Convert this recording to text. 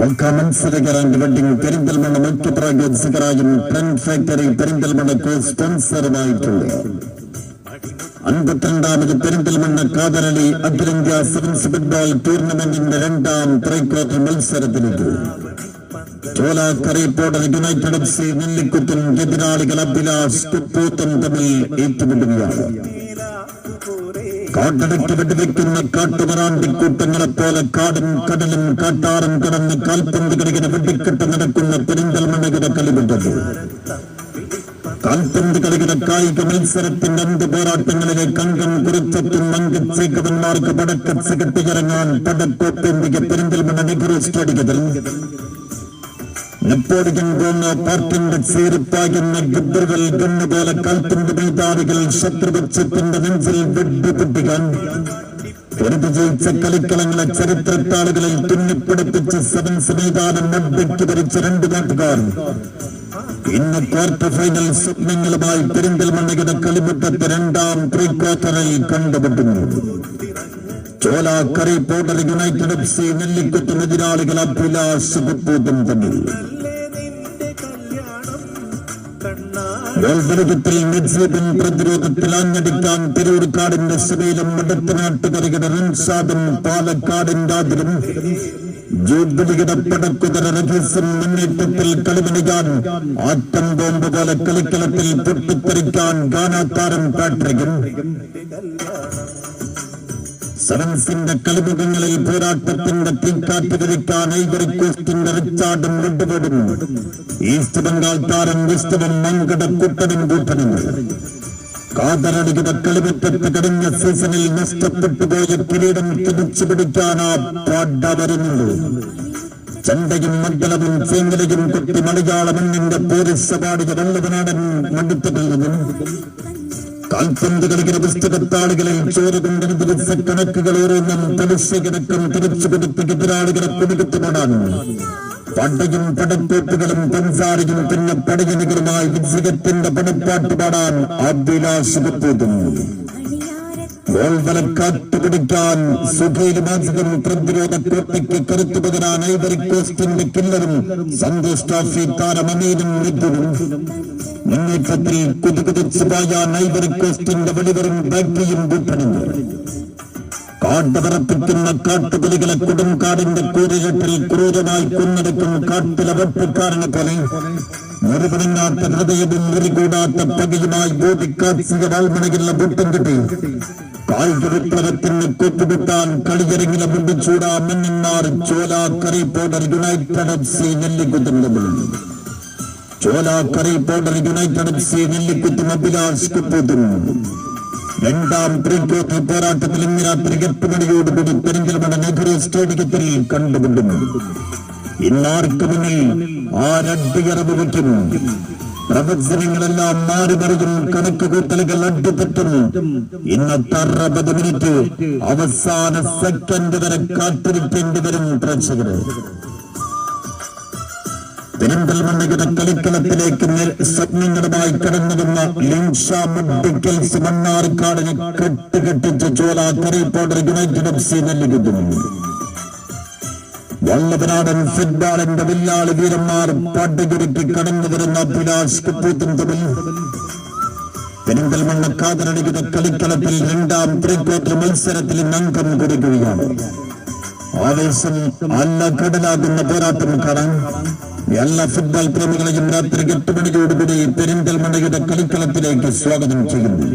മത്സരകരാൻ wedding Perinthalmanna മുഖ്യ പ്രായോജകരായും trend factory പെരിന്തൽമണ്ണക്ക് സ്പോൺസറുമായിട്ടുണ്ട്. അൻപത്തിരണ്ടാമത് പെരിന്തൽമണ്ണ കാതരളി അഖിലേന്ത്യാ സെവൻസ് ഫുട്ബോൾ ടൂർണമെന്റിന്റെ രണ്ടാം ത്രൈക്വാർട്ടർ മത്സരത്തിലേക്ക് ചോലാക്കറി യുണൈറ്റഡ് എഫ് സി നെല്ലിക്കുത്തും എതിരാളികൾ അഭിലാഷ് കുപ്പൂത്തും തമ്മിൽ ഏറ്റുമുട്ടുകയാണ്. കാട്ടടക്കി വെടിവെക്കുന്ന കാട്ടുമറാണ്ടിക്കൂട്ടങ്ങളെ പോലെ കാടും കടലും കാട്ടാറും കടന്ന് കാൽപന്ത് കളിക്കുന്ന വെട്ടിക്കെട്ട് നടക്കുന്ന പെരിന്തൽമണ്ണകര കളിവിട്ടത് കാൽപന്ത് കളിക്കുന്ന കായിക മത്സരത്തിന്റെ അന്ത് പോരാട്ടങ്ങളിലെ കങ്കം കുറിച്ചെത്തും മങ്കച്ചേക്കവന്മാർക്ക് പടക്കച്ച് കെട്ടിയിറങ്ങാൻ പടക്കോപ്പേന്തിക പെരിന്തൽമണ്ണ നെഹ്റു സ്റ്റേഡിയത്തിൽ നെപ്പോളിയൻ പോർട്ടിന്റെ ചേരുപ്പാകുന്ന ഗബ്ബറുകൾ കണ്ണുപോലെ കൽപ്പിന്റെ മൈതാനികൾ ശത്രുപക്ഷത്തിന്റെ നെഞ്ചിൽ പൊരുതി ജയിച്ച കളിക്കളങ്ങളെ ചരിത്രത്താളുകളിൽ തുന്നിപ്പിടിപ്പിച്ച് സെവൻസ് മൈതാനം ഭരിച്ച രണ്ട് നാട്ടുകാർ. ഇന്ന് ക്വാർട്ടർ ഫൈനൽ സ്വപ്നങ്ങളുമായി പെരിന്തൽമണ്ണയുടെ കളിമുട്ടത്തെ രണ്ടാം പ്രീ ക്വാർട്ടറിൽ Chola powder United F C നെല്ലിക്കുത്തും എതിരാളികൾ അഭിലാഷ് കുപ്പൂത്തും തമ്മിൽ. ഗോൾബലകത്തിൽ നജീബിൻ പ്രതിരോധത്തിൽ അഞ്ഞടിക്കാൻ തിരൂർക്കാടിന്റെ സഭയിലും മടത്തനാട്ടുകരയുടെ റൺസാദും പാലക്കാടിന്റെ ആതിരും ജൂബിലിയുടെ പടക്കുതര രഹസ്യം മുന്നേറ്റത്തിൽ കളിമണിക്കാൻ ആറ്റം ബോംബ് പോലെ കളിക്കളത്തിൽ പൊട്ടിത്തെറിക്കാൻ ഗാനാത്താരം പാട്രിക്കും സെവൻസിന്റെ കളിമുഖങ്ങളിൽ പോരാട്ടത്തിന്റെ തീക്കാറ്റ് വിധിക്കാൻ ഐവറി കോസ്റ്റിന്റെ റിച്ചാർഡും വിട്ടുപെടും ഈസ്റ്റ് ബംഗാൾ താരം വിസ്തവും മങ്കട കുട്ടനും കൂട്ടനും. കാതറടിയുടെ കളിമുറ്റത്ത് കഴിഞ്ഞ സീസണിൽ നഷ്ടപ്പെട്ടു പോയ കിരീടം തിരിച്ചു പിടിക്കാൻ ആ പാഡ വരുന്നുള്ളൂ. ചണ്ടയും മണ്ഡലവും ചേങ്കലയും കുട്ടി മലയാള മണ്ണിന്റെ പോരിസപാടിക വല്ലവനാടൻ മടുത്തിട്ടില്ലെന്നും കാൽപന്ത് കളിക്കുന്ന പുസ്തകത്താളുകളിൽ ചോര കൊണ്ടിന് ദിവസ കണക്കുകൾ ഓരോന്നും പലിശ കിടക്കം തിരിച്ചു കൊടുത്ത് എതിരാളികളെ കുടുക്കത്തുപെടാൻ പടയും പടക്കോട്ടുകളും പഞ്ചാരയും പിന്നെ പടയണികളുമായി വിജയത്തിന്റെ പടപ്പാട്ട് പാടാൻ അഭിലാഷ് കപ്പൂതും ഗോൾ വലക്കാറ്റ് പിടിക്കാൻ സുഖൈലുമാചകം പ്രതിരോധ കോട്ടയ്ക്ക് കരുത്തു പകരാൻ ഐവറി കോസ്റ്റിന്റെ കില്ലറും സന്തോഷ് ട്രോഫി താരം അമീനും മിഥുനും മുന്നേറ്റത്തിൽ കുതുകുതിച്ചു നൈബർ കോസ്റ്റിന്റെ വെടിവരും ബാക്കിയും ബുദ്ധനും. കാട്ടുപറപ്പിക്കുന്ന കാട്ടുപുലികളെ കൊടുങ്കാടിന്റെ കൂരകട്ടിൽ ക്രൂരമായി കൊന്നെടുക്കും കാട്ടിലെ വെപ്പുകാരനെ പോലെ മുറിപടങ്ങാത്ത ഹൃദയവും മുറികൂടാത്ത പകയുമായി ബോധിക്കാത്സിക വാൾമണയുള്ള ബുട്ടം കിട്ടി കായിക വിപ്ലവത്തിന് കൂട്ടുപിട്ടാൻ മുമ്പ് ചൂടാ മന്നിന്മാർ Chola curry powder United F C നെല്ലിക്കുത്തുന്നത് Chola curry powder United F C നെല്ലിക്കുത്തും Abhilash രണ്ടാം പ്രീക്വാർട്ടർ പോരാട്ടത്തിൽ ഇന്ന് രാത്രി എട്ട് മണിയോടുകൂടി പെരിന്തൽമണ നെഹ്റു സ്റ്റേഡിയത്തിൽ കണ്ടുമുട്ടുന്നു. ഇന്നാർക്ക് മുന്നിൽ ആരടിയറവ് വയ്ക്കും. പ്രവചനങ്ങളെല്ലാം മാറി മറിയും കണക്ക് കൂട്ടലുകൾ അടിപറ്റും ഇന്നത്തെ അറുപത് മിനിറ്റ് അവസാന സെക്കൻഡ് വരെ കാത്തിരിക്കേണ്ടി വരും പ്രേക്ഷകര്. പെരിന്തൽമണ്ണയുടെ കളിക്കളത്തിലേക്ക് സ്വപ്നങ്ങളുമായി കടന്നുവന്ന ലിൻഷ മെഡിക്കൽസ് മണ്ണാർക്കാടിനെ കെട്ടുകെട്ടിച്ച ചോല കറിപ്പോടർ യുണൈറ്റഡ് എഫ് സി ഫുട്ബോളിന്റെ വില്ലാളി വീരന്മാർ കടന്നു വരുന്ന പെരിന്തൽമണ്ണ കാതരണിയുടെ കളിക്കളത്തിൽ രണ്ടാം പ്രീ മത്സരത്തിൽ അംഗം കുറിക്കുകയാണ്. ആവേശം അല്ല കടലാകുന്ന പോരാട്ടം കാണാൻ എല്ലാ ഫുട്ബോൾ പ്രേമികളെയും രാത്രി എട്ട് മണിയോടുകൂടി പെരിന്തൽമണ്ണയുടെ കളിക്കളത്തിലേക്ക് സ്വാഗതം ചെയ്യുന്നു.